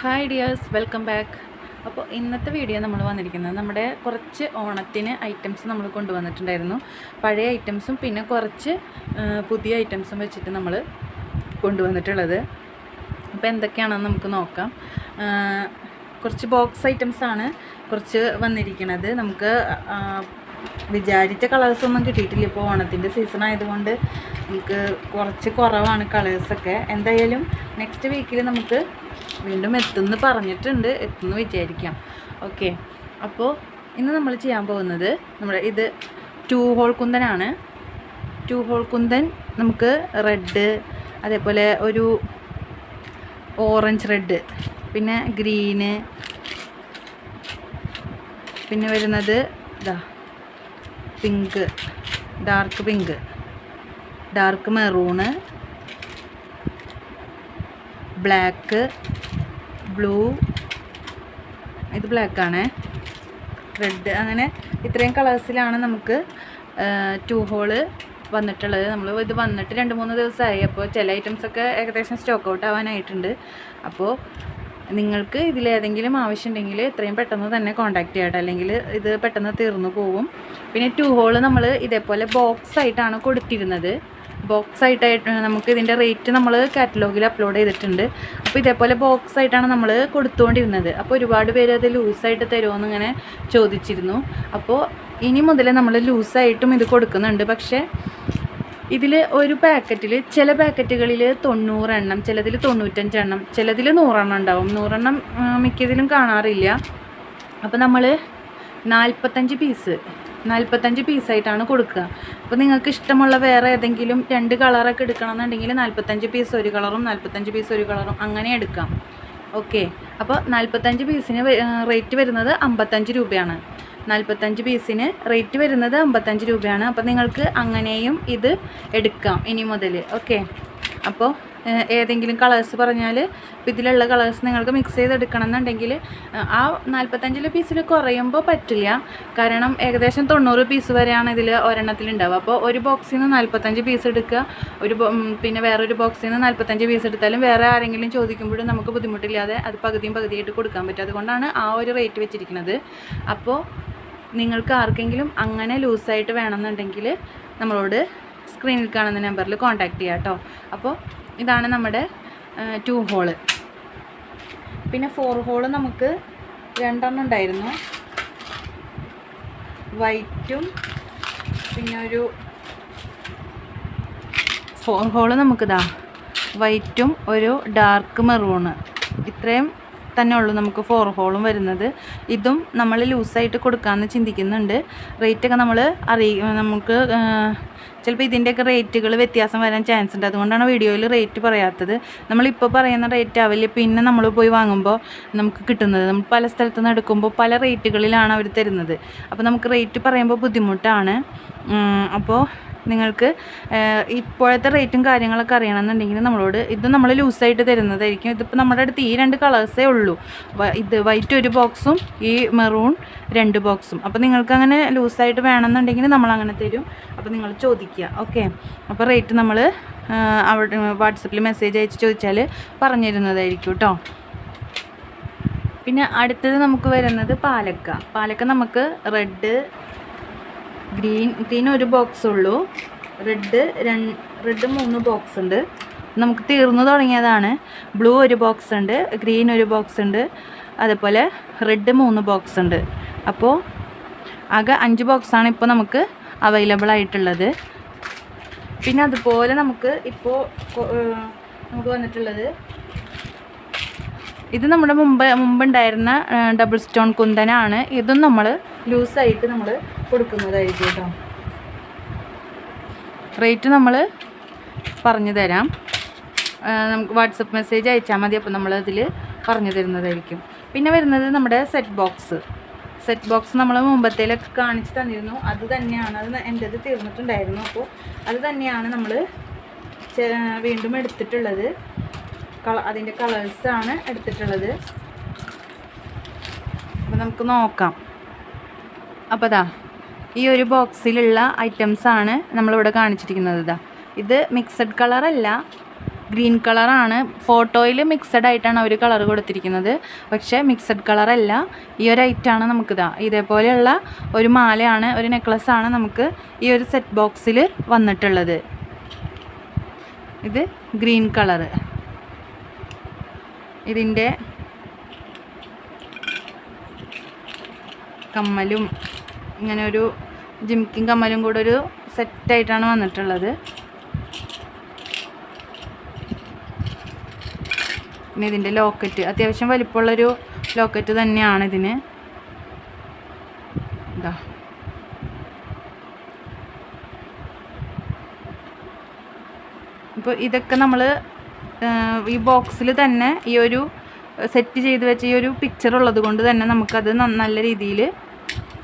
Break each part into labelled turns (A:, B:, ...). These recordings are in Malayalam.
A: ഹായ് ഡിയേഴ്സ് വെൽക്കം ബാക്ക് അപ്പോൾ ഇന്നത്തെ വീഡിയോ നമ്മൾ വന്നിരിക്കുന്നത് നമ്മുടെ കുറച്ച് ഓണത്തിന് ഐറ്റംസ് നമ്മൾ കൊണ്ടുവന്നിട്ടുണ്ടായിരുന്നു. പഴയ ഐറ്റംസും പിന്നെ കുറച്ച് പുതിയ ഐറ്റംസും വെച്ചിട്ട് നമ്മൾ കൊണ്ടുവന്നിട്ടുള്ളത്. അപ്പോൾ എന്തൊക്കെയാണെന്ന് നമുക്ക് നോക്കാം. കുറച്ച് ബോക്സ് ഐറ്റംസാണ് കുറച്ച് വന്നിരിക്കുന്നത് നമുക്ക് വിചാരിച്ച കളേഴ്സൊന്നും കിട്ടിയിട്ടില്ല. ഇപ്പോൾ ഓണത്തിന്റെ സീസൺ ആയതുകൊണ്ട് നമുക്ക് കുറച്ച് കുറവാണ് കളേഴ്സൊക്കെ എന്തായാലും നെക്സ്റ്റ് വീക്കിൽ നമുക്ക് വീണ്ടും എത്തുമെന്ന് പറഞ്ഞിട്ടുണ്ട് എത്തുമെന്ന് വിചാരിക്കാം. ഓക്കെ അപ്പോൾ ഇന്ന് നമ്മൾ ചെയ്യാൻ പോകുന്നത് നമ്മുടെ ഇത് ടൂ ഹോൾ കുന്തനാണ്. ടൂ ഹോൾ കുന്തൻ നമുക്ക് റെഡ് അതേപോലെ ഒരു ഓറഞ്ച് റെഡ് പിന്നെ ഗ്രീന് പിന്നെ വരുന്നത് ഇതാ pink dark pink dark maroon black blue ഇത് ബ്ലാക്കാണേ റെഡ് അങ്ങനെ ഇത്രയും കളേഴ്സിലാണ് നമുക്ക് ടു ഹോൾ വന്നിട്ടുള്ളത്. നമ്മൾ ഇത് വന്നിട്ട് രണ്ട് മൂന്ന് ദിവസമായി അപ്പോൾ ചില ഐറ്റംസൊക്കെ ഏകദേശം സ്റ്റോക്ക് ഔട്ട് ആവാനായിട്ടുണ്ട്. അപ്പോൾ നിങ്ങൾക്ക് ഇതിലേതെങ്കിലും ആവശ്യമുണ്ടെങ്കിൽ എത്രയും പെട്ടെന്ന് തന്നെ കോൺടാക്ട് ചെയ്യട്ടെ അല്ലെങ്കിൽ ഇത് പെട്ടെന്ന് തീർന്നു പോകും പിന്നെ ടു ഹോൾ നമ്മൾ ഇതേപോലെ ബോക്സ് ആയിട്ടാണ് കൊടുത്തിരുന്നത്. ബോക്സ് ആയിട്ടായിട്ട് നമുക്ക് ഇതിന്റെ റേറ്റ് നമ്മൾ കാറ്റലോഗിൽ അപ്ലോഡ് ചെയ്തിട്ടുണ്ട്. അപ്പോൾ ഇതേപോലെ ബോക്സ് ആയിട്ടാണ് നമ്മൾ കൊടുത്തുകൊണ്ടിരുന്നത്. അപ്പോൾ ഒരുപാട് പേര് അത് ലൂസായിട്ട് തരുമോ ഇങ്ങനെ ചോദിച്ചിരുന്നു. അപ്പോൾ ഇനി മുതൽ നമ്മൾ ലൂസായിട്ടും ഇത് കൊടുക്കുന്നുണ്ട്. പക്ഷേ ഇതിൽ ഒരു പാക്കറ്റിൽ ചില പാക്കറ്റുകളിൽ തൊണ്ണൂറെണ്ണം ചിലതിൽ തൊണ്ണൂറ്റഞ്ചെണ്ണം ചിലതിൽ നൂറെണ്ണം ഉണ്ടാവും. നൂറെണ്ണം മിക്കതിലും കാണാറില്ല. അപ്പോൾ നമ്മൾ നാൽപ്പത്തഞ്ച് പീസ് നാൽപ്പത്തഞ്ച് പീസായിട്ടാണ് കൊടുക്കുക. അപ്പോൾ നിങ്ങൾക്ക് ഇഷ്ടമുള്ള വേറെ ഏതെങ്കിലും രണ്ട് കളറൊക്കെ എടുക്കണമെന്നുണ്ടെങ്കിൽ നാൽപ്പത്തഞ്ച് പീസ് ഒരു കളറും നാൽപ്പത്തഞ്ച് പീസ് ഒരു കളറും അങ്ങനെ എടുക്കാം. ഓക്കെ. അപ്പോൾ നാൽപ്പത്തഞ്ച് പീസിന് റേറ്റ് വരുന്നത് അമ്പത്തഞ്ച് രൂപയാണ്. നാൽപ്പത്തഞ്ച് പീസിന് റേറ്റ് വരുന്നത് അമ്പത്തഞ്ച് രൂപയാണ്. അപ്പോൾ നിങ്ങൾക്ക് അങ്ങനെയും ഇത് എടുക്കാം ഇനി മുതൽ. ഓക്കെ. അപ്പോൾ ഏതെങ്കിലും കളേഴ്സ് പറഞ്ഞാൽ ഇതിലുള്ള കളേഴ്സ് നിങ്ങൾക്ക് മിക്സ് ചെയ്തെടുക്കണം എന്നുണ്ടെങ്കിൽ ആ നാൽപ്പത്തഞ്ചിലെ പീസിൽ കുറയുമ്പോൾ പറ്റില്ല. കാരണം ഏകദേശം തൊണ്ണൂറ് പീസ് വരെയാണ് ഇതിൽ ഒരെണ്ണത്തിൽ ഉണ്ടാവുക അപ്പോൾ ഒരു ബോക്സിൽ നിന്ന് നാൽപ്പത്തഞ്ച് പീസ് എടുക്കുക. ഒരു പിന്നെ വേറൊരു ബോക്സിൽ നിന്ന് നാൽപ്പത്തഞ്ച് പീസ് എടുത്താലും വേറെ ആരെങ്കിലും ചോദിക്കുമ്പോഴും നമുക്ക് ബുദ്ധിമുട്ടില്ലാതെ അത് പകുതിയും പകുതിയായിട്ട് കൊടുക്കാൻ പറ്റും. അതുകൊണ്ടാണ് ആ ഒരു റേറ്റ് വെച്ചിരിക്കുന്നത്. അപ്പോൾ നിങ്ങൾക്ക് ആർക്കെങ്കിലും അങ്ങനെ ലൂസായിട്ട് വേണമെന്നുണ്ടെങ്കിൽ നമ്മളോട് സ്ക്രീനിൽ കാണുന്ന നമ്പറിൽ കോൺടാക്റ്റ് ചെയ്യാം കേട്ടോ അപ്പോൾ ഇതാണ് നമ്മുടെ ടു ഹോൾ പിന്നെ ഫോർ ഹോൾ നമുക്ക് രണ്ടെണ്ണം ഉണ്ടായിരുന്നു. വൈറ്റും പിന്നെ ഒരു ഫോർ ഹോൾ നമുക്കിതാ വൈറ്റും ഒരു ഡാർക്ക് മെറൂണ് ഇത്രയും തന്നെ ഉള്ളൂ നമുക്ക് ഫോർ ഹോളും വരുന്നത്. ഇതും നമ്മൾ ലൂസായിട്ട് കൊടുക്കാമെന്ന് ചിന്തിക്കുന്നുണ്ട്. റേറ്റൊക്കെ നമ്മൾ അറിയ നമുക്ക് ചിലപ്പോൾ ഇതിന്റെയൊക്കെ റേറ്റുകൾ വ്യത്യാസം വരാൻ ചാൻസ് ഉണ്ട്. അതുകൊണ്ടാണ് വീഡിയോയിൽ റേറ്റ് പറയാത്തത്. നമ്മളിപ്പോൾ പറയുന്ന റേറ്റ് ആവില്ല? പിന്നെ നമ്മൾ പോയി വാങ്ങുമ്പോൾ നമുക്ക് കിട്ടുന്നത്. നമ്മൾ പല സ്ഥലത്ത് നിന്ന് എടുക്കുമ്പോൾ പല റേറ്റുകളിലാണ് അവർ തരുന്നത്. അപ്പോൾ നമുക്ക് റേറ്റ് പറയുമ്പോൾ ബുദ്ധിമുട്ടാണ്. അപ്പോൾ നിങ്ങൾക്ക് ഇപ്പോഴത്തെ റേറ്റും കാര്യങ്ങളൊക്കെ അറിയണമെന്നുണ്ടെങ്കിൽ നമ്മളോട് ഇത് നമ്മൾ ലൂസായിട്ട് തരുന്നതായിരിക്കും. ഇതിപ്പോൾ നമ്മുടെ അടുത്ത് ഈ രണ്ട് കളേഴ്സേ ഉള്ളൂ. ഇത് വൈറ്റ് ഒരു ബോക്സും ഈ മെറൂൺ രണ്ട് ബോക്സും അപ്പോൾ നിങ്ങൾക്ക് അങ്ങനെ ലൂസായിട്ട് വേണമെന്നുണ്ടെങ്കിൽ നമ്മൾ അങ്ങനെ തരും. അപ്പോൾ നിങ്ങൾ ചോദിക്കുക ഓക്കെ? അപ്പോൾ റേറ്റ് നമ്മൾ അവിടെ വാട്സപ്പിൽ മെസ്സേജ് അയച്ച് ചോദിച്ചാൽ പറഞ്ഞു തരുന്നതായിരിക്കും കേട്ടോ. പിന്നെ അടുത്തത് നമുക്ക് വരുന്നത് പാലക്ക. പാലക്ക നമുക്ക് റെഡ് ഗ്രീൻ ഗ്രീൻ ഒരു ബോക്സ് ഉള്ളൂ. റെഡ് രണ്ട് റെഡ് മൂന്ന് ബോക്സ് ഉണ്ട്. നമുക്ക് തീർന്നു തുടങ്ങിയതാണ്. ബ്ലൂ ഒരു ബോക്സ് ഉണ്ട് ഗ്രീൻ ഒരു ബോക്സ് ഉണ്ട് അതേപോലെ റെഡ് മൂന്ന് ബോക്സ് ഉണ്ട്. അപ്പോൾ ആകെ അഞ്ച് ബോക്സാണ് ഇപ്പോൾ നമുക്ക് അവൈലബിൾ ആയിട്ടുള്ളത്. പിന്നെ അതുപോലെ നമുക്ക് ഇപ്പോൾ നമുക്ക് വന്നിട്ടുള്ളത് ഇത് നമ്മുടെ മുമ്പ് മുമ്പുണ്ടായിരുന്ന ഡബിൾ സ്റ്റോൺ കുന്തനാണ്. ഇതും നമ്മൾ ലൂസായിട്ട് നമ്മൾ കൊടുക്കുന്നതായിരിക്കും കേട്ടോ. റേറ്റ് നമ്മൾ പറഞ്ഞു തരാം. നമുക്ക് വാട്സപ്പ് മെസ്സേജ് അയച്ചാൽ മതി അപ്പോൾ നമ്മൾ അതിൽ പറഞ്ഞു തരുന്നതായിരിക്കും. പിന്നെ വരുന്നത് നമ്മുടെ സെറ്റ് ബോക്സ് സെറ്റ് ബോക്സ് നമ്മൾ മുമ്പത്തേലൊക്കെ കാണിച്ച് തന്നിരുന്നു. അത് തന്നെയാണ് അത് എന്റെത് തീർന്നിട്ടുണ്ടായിരുന്നു. അപ്പോൾ അത് തന്നെയാണ് നമ്മൾ വീണ്ടും എടുത്തിട്ടുള്ളത്. കള അതിന്റെ കളേഴ്സാണ് എടുത്തിട്ടുള്ളത്. അപ്പോൾ നമുക്ക് നോക്കാം. അപ്പോൾ ദാ ഈ ഒരു ബോക്സിലുള്ള ഐറ്റംസാണ് നമ്മളിവിടെ കാണിച്ചിരിക്കുന്നത് ഇതാ. ഇത് മിക്സഡ് കളറല്ല ഗ്രീൻ കളറാണ് ഫോട്ടോയിൽ മിക്സഡ് ആയിട്ടാണ് അവർ കളർ കൊടുത്തിരിക്കുന്നത്. പക്ഷേ മിക്സഡ് കളറല്ല ഈ ഒരു ഐറ്റാണ് നമുക്കിതാ. ഇതേപോലെയുള്ള ഒരു മാലയാണ് ഒരു നെക്ലസ്സാണ് നമുക്ക് ഈ ഒരു സെറ്റ് ബോക്സിൽ വന്നിട്ടുള്ളത്. ഇത് ഗ്രീൻ കളറ് ഇതിന്റെ കമ്മലും ഇങ്ങനെ ഒരു ജിമിക്കും കമ്മലും കൂടെ ഒരു സെറ്റായിട്ടാണ് വന്നിട്ടുള്ളത്. പിന്നെ ഇതിന്റെ ലോക്കറ്റ് അത്യാവശ്യം വലിപ്പമുള്ളൊരു ലോക്കറ്റ് തന്നെയാണ് ഇതിന്. ഇതാ ഇപ്പോൾ ഇതൊക്കെ നമ്മൾ ഈ ബോക്സിൽ തന്നെ ഈ ഒരു സെറ്റ് ചെയ്ത് വെച്ച ഈ ഒരു പിക്ചർ ഉള്ളത് കൊണ്ട് തന്നെ നമുക്കത് നല്ല രീതിയിൽ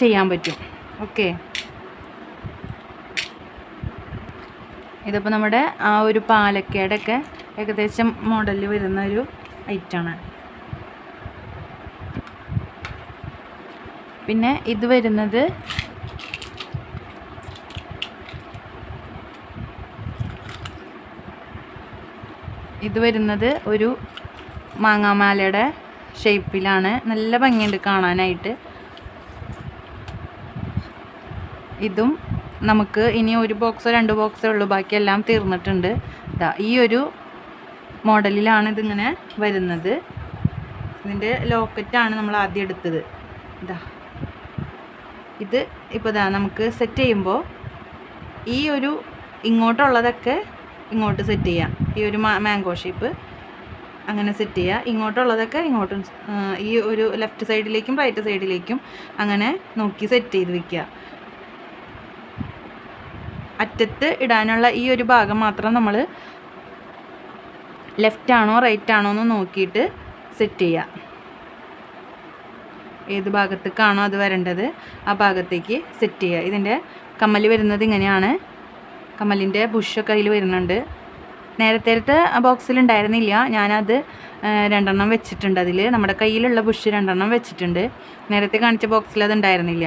A: ചെയ്യാൻ പറ്റും. ഓക്കെ ഇതിപ്പോൾ നമ്മുടെ ആ ഒരു പാലക്കയുടെ ഒക്കെ ഏകദേശം മോഡലിൽ വരുന്ന ഒരു ഐറ്റമാണ് പിന്നെ ഇത് വരുന്നത് ഇത് വരുന്നത് ഒരു മാങ്ങാമാലയുടെ ഷേപ്പിലാണ് നല്ല ഭംഗിയുണ്ട് കാണാനായിട്ട്. ഇതും നമുക്ക് ഇനി ഒരു ബോക്സോ രണ്ട് ബോക്സോ ഉള്ളൂ. ബാക്കിയെല്ലാം തീർന്നിട്ടുണ്ട്. ഇതാ ഈ ഒരു മോഡലിലാണ് ഇതിങ്ങനെ വരുന്നത്. ഇതിന്റെ ലോക്കറ്റാണ് നമ്മൾ ആദ്യം എടുത്തത്. ഇതാ ഇത് ഇപ്പോൾ ഇതാ നമുക്ക് സെറ്റ് ചെയ്യുമ്പോൾ ഈ ഒരു ഇങ്ങോട്ടുള്ളതൊക്കെ ഇങ്ങോട്ട് സെറ്റ് ചെയ്യാം. ഈ ഒരു മാംഗോ ഷേപ്പ് അങ്ങനെ സെറ്റ് ചെയ്യുക ഇങ്ങോട്ടുള്ളതൊക്കെ ഇങ്ങോട്ടും ഈ ഒരു ലെഫ്റ്റ് സൈഡിലേക്കും റൈറ്റ് സൈഡിലേക്കും അങ്ങനെ നോക്കി സെറ്റ് ചെയ്ത് വെക്കുക. അറ്റത്ത് ഇടാനുള്ള ഈ ഒരു ഭാഗം മാത്രം നമ്മൾ ലെഫ്റ്റ് ആണോ റൈറ്റ് ആണോ എന്ന് നോക്കിയിട്ട് സെറ്റ് ചെയ്യുക ഏത് ഭാഗത്തേക്കാണോ അത് വരേണ്ടത് ആ ഭാഗത്തേക്ക് സെറ്റ് ചെയ്യുക ഇതിന്റെ കമ്മൽ വരുന്നത് ഇങ്ങനെയാണ്. കമ്മലിന്റെ ബുഷൊക്കെ അതിൽ വരുന്നുണ്ട്. നേരത്തെ ബോക്സിൽ ഉണ്ടായിരുന്നില്ല. ഞാനത് രണ്ടെണ്ണം വെച്ചിട്ടുണ്ട് അതിൽ നമ്മുടെ കയ്യിലുള്ള ബുഷ് രണ്ടെണ്ണം വെച്ചിട്ടുണ്ട്. നേരത്തെ കാണിച്ച ബോക്സിൽ അത് ഉണ്ടായിരുന്നില്ല.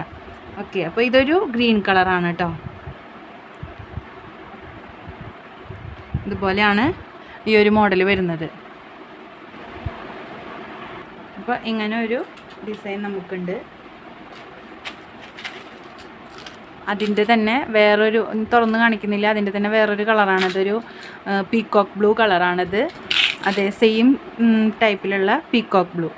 A: ഓക്കെ അപ്പോൾ ഇതൊരു ഗ്രീൻ കളറാണ് കേട്ടോ ഇതുപോലെയാണ് ഈ ഒരു മോഡൽ വരുന്നത്. അപ്പോൾ ഇങ്ങനെ ഒരു ഡിസൈൻ നമുക്കുണ്ട്. അതിന്റെ തന്നെ വേറൊരു തുറന്ന് കാണിക്കുന്നില്ല. അതിന്റെ തന്നെ വേറൊരു കളറാണത് ഒരു പീക്കോക്ക് ബ്ലൂ കളറാണത്. അതേ സെയിം ടൈപ്പിലുള്ള പീക്കോക്ക് ബ്ലൂ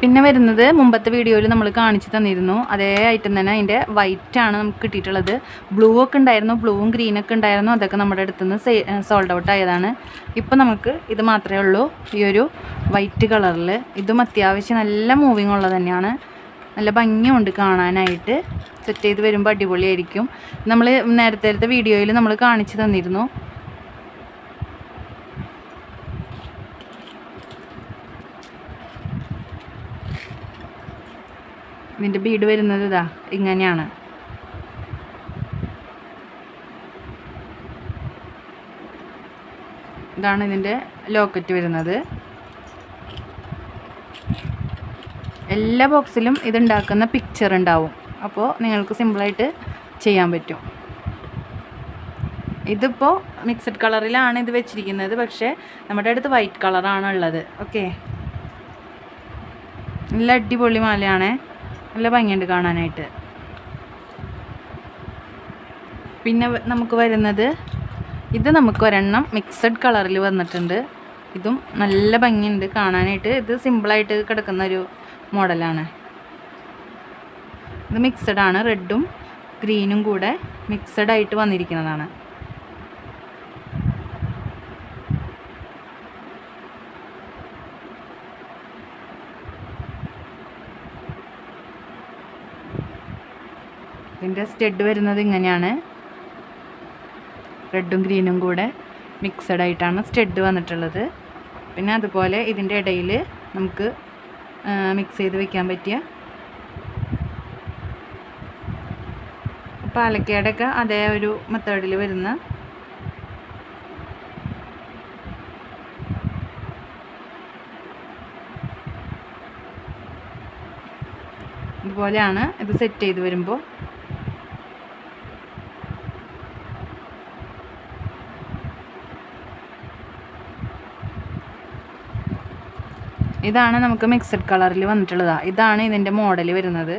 A: പിന്നെ വരുന്നത് മുമ്പത്തെ വീഡിയോയിൽ നമ്മൾ കാണിച്ചു തന്നിരുന്നു. അതേ ഐറ്റം തന്നെ അതിന്റെ വൈറ്റ് ആണ് നമുക്ക് കിട്ടിയിട്ടുള്ളത്. ബ്ലൂ ഒക്കെ ഉണ്ടായിരുന്നു ബ്ലൂവും ഗ്രീനൊക്കെ ഉണ്ടായിരുന്നു. അതൊക്കെ നമ്മുടെ അടുത്ത് സോൾഡ് ഔട്ട് ആയതാണ്. ഇപ്പം നമുക്ക് ഇത് മാത്രമേ ഉള്ളൂ. ഈ ഒരു വൈറ്റ് കളറിൽ ഇതും അത്യാവശ്യം നല്ല മൂവിങ് ഉള്ളത് തന്നെയാണ്. നല്ല ഭംഗിയുണ്ട് കാണാനായിട്ട്. സെറ്റ് ചെയ്ത് വരുമ്പോൾ അടിപൊളിയായിരിക്കും. നമ്മൾ നേരത്തെ വീഡിയോയിൽ നമ്മൾ കാണിച്ചു തന്നിരുന്നു. ഇതിന്റെ ബീഡ് വരുന്നത് ഇതാ ഇങ്ങനെയാണ്. ഇതാണ് ഇതിന്റെ ലോക്കറ്റ് വരുന്നത്. എല്ലാ ബോക്സിലും ഇതുണ്ടാക്കുന്ന പിക്ചർ ഉണ്ടാവും. അപ്പോൾ നിങ്ങൾക്ക് സിമ്പിളായിട്ട് ചെയ്യാൻ പറ്റും. ഇതിപ്പോൾ മിക്സഡ് കളറിലാണ് ഇത് വെച്ചിരിക്കുന്നത്. പക്ഷേ നമ്മുടെ അടുത്ത് വൈറ്റ് കളറാണ് ഉള്ളത്. ഓക്കെ നല്ല അടിപൊളി മാലയാണേ. നല്ല ഭംഗിയുണ്ട് കാണാനായിട്ട്. പിന്നെ നമുക്ക് വരുന്നത് ഇത് നമുക്ക് ഒരെണ്ണം മിക്സഡ് കളറിൽ വന്നിട്ടുണ്ട്. ഇതും നല്ല ഭംഗിയുണ്ട് കാണാനായിട്ട്. ഇത് സിമ്പിളായിട്ട് കിടക്കുന്ന ഒരു മോഡലാണ്. ഇത് മിക്സഡ് ആണ്. റെഡും ഗ്രീനും കൂടെ മിക്സഡ് ആയിട്ട് വന്നിരിക്കുന്നതാണ്. ഇതിന്റെ സ്റ്റെഡ് വരുന്നത് ഇങ്ങനെയാണ്. റെഡും ഗ്രീനും കൂടെ മിക്സഡ് ആയിട്ടാണ് സ്റ്റെഡ് വന്നിട്ടുള്ളത്. പിന്നെ അതുപോലെ ഇതിന്റെ ഇടയിൽ നമുക്ക് മിക്സ് ചെയ്ത് വെക്കാൻ പറ്റിയ പാലക്കയുടെയൊക്കെ അതേ ഒരു മെത്തേഡിൽ വരുന്ന ഇതുപോലെയാണ് ഇത് സെറ്റ് ചെയ്ത് വരുമ്പോൾ. ഇതാണ് നമുക്ക് മിക്സഡ് കളറിൽ വന്നിട്ടുള്ളത്. ഇതാണ് ഇതിന്റെ മോഡൽ വരുന്നത്.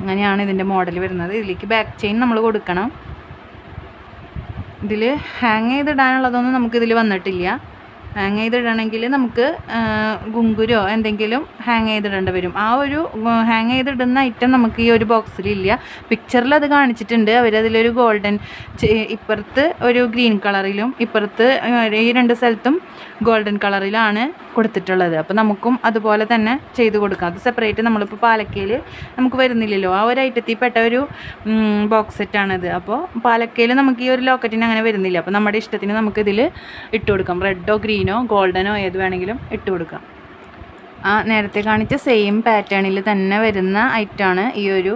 A: അങ്ങനെയാണ് ഇതിന്റെ മോഡൽ വരുന്നത്. ഇതിലേക്ക് ബാക്ക് ചെയിൻ നമ്മൾ കൊടുക്കണം. ഇതിൽ ഹാങ് ചെയ്തിടാനുള്ളതൊന്നും നമുക്കിതിൽ വന്നിട്ടില്ല. ഹാങ് ചെയ്തിടണമെങ്കിൽ നമുക്ക് ഗുങ്കുരോ എന്തെങ്കിലും ഹാങ് ചെയ്തിടേണ്ടി വരും. ആ ഒരു ഹാങ് ചെയ്തിടുന്ന ഐറ്റം നമുക്ക് ഈ ഒരു ബോക്സിലില്ല പിക്ചറിൽ അത് കാണിച്ചിട്ടുണ്ട്. അവരതിലൊരു ഗോൾഡൻ ഇപ്പുറത്ത് ഒരു ഗ്രീൻ കളറിലും ഇപ്പുറത്ത് ഈ രണ്ട് സ്ഥലത്തും ഗോൾഡൻ കളറിലാണ് കൊടുത്തിട്ടുള്ളത്. അപ്പോൾ നമുക്കും അതുപോലെ തന്നെ ചെയ്ത് കൊടുക്കാം. അത് സെപ്പറേറ്റ് നമ്മളിപ്പോൾ പാലക്കയിൽ നമുക്ക് വരുന്നില്ലല്ലോ. ആ ഒരു ഐറ്റത്തിൽ പെട്ട ഒരു ബോക്സ് സെറ്റാണിത് അപ്പോൾ പാലക്കയിൽ നമുക്ക് ഈ ഒരു ലോക്കറ്റിന് അങ്ങനെ വരുന്നില്ല. അപ്പോൾ നമ്മുടെ ഇഷ്ടത്തിന് നമുക്കിതിൽ ഇട്ട് കൊടുക്കാം. റെഡോ ഗ്രീനോ ഗോൾഡനോ ഏത് വേണമെങ്കിലും ഇട്ട് കൊടുക്കാം. ആ നേരത്തെ കാണിച്ച സെയിം പാറ്റേണിൽ തന്നെ വരുന്ന ഐറ്റമാണ് ഈ ഒരു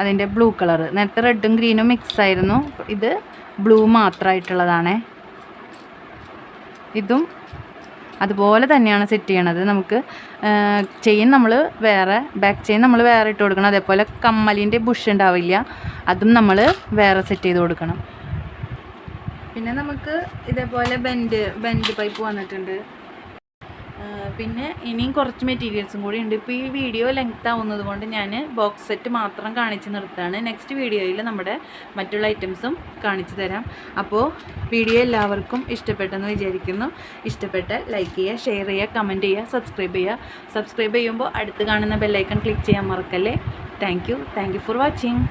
A: അതിന്റെ ബ്ലൂ കളർ നേരത്തെ റെഡും ഗ്രീനും മിക്സ് ആയിരുന്നു. ഇത് ബ്ലൂ മാത്രമായിട്ടുള്ളതാണേ ഇതും അതുപോലെ തന്നെയാണ് സെറ്റ് ചെയ്യണത്. നമുക്ക് ചെയിൻ നമ്മൾ വേറെ ബാക്ക് ചെയിൻ നമ്മൾ വേറെ ഇട്ട് കൊടുക്കണം. അതേപോലെ കമ്മലിന്റെ ബുഷ് ഉണ്ടാവില്ല അതും നമ്മൾ വേറെ സെറ്റ് ചെയ്ത് കൊടുക്കണം. പിന്നെ നമുക്ക് ഇതേപോലെ ബെൻഡ് ബെൻഡ് പൈപ്പ് വന്നിട്ടുണ്ട്. പിന്നെ ഇനിയും കുറച്ച് മെറ്റീരിയൽസും കൂടി ഉണ്ട്. ഇപ്പോൾ ഈ വീഡിയോ ലെങ്ത് ആവുന്നത് കൊണ്ട് ഞാൻ ബോക്സ് സെറ്റ് മാത്രം കാണിച്ച് നിർത്താണ് നെക്സ്റ്റ് വീഡിയോയിൽ നമ്മുടെ മറ്റുള്ള ഐറ്റംസും കാണിച്ചു തരാം. അപ്പോൾ വീഡിയോ എല്ലാവർക്കും ഇഷ്ടപ്പെട്ടെന്ന് വിചാരിക്കുന്നു. ഇഷ്ടപ്പെട്ടാൽ ലൈക്ക് ചെയ്യുക ഷെയർ ചെയ്യുക കമന്റ് ചെയ്യുക സബ്സ്ക്രൈബ് ചെയ്യുക. സബ്സ്ക്രൈബ് ചെയ്യുമ്പോൾ അടുത്ത് കാണുന്ന ബെല്ലൈക്കൺ ക്ലിക്ക് ചെയ്യാൻ മറക്കല്ലേ? Thank you thank you for watching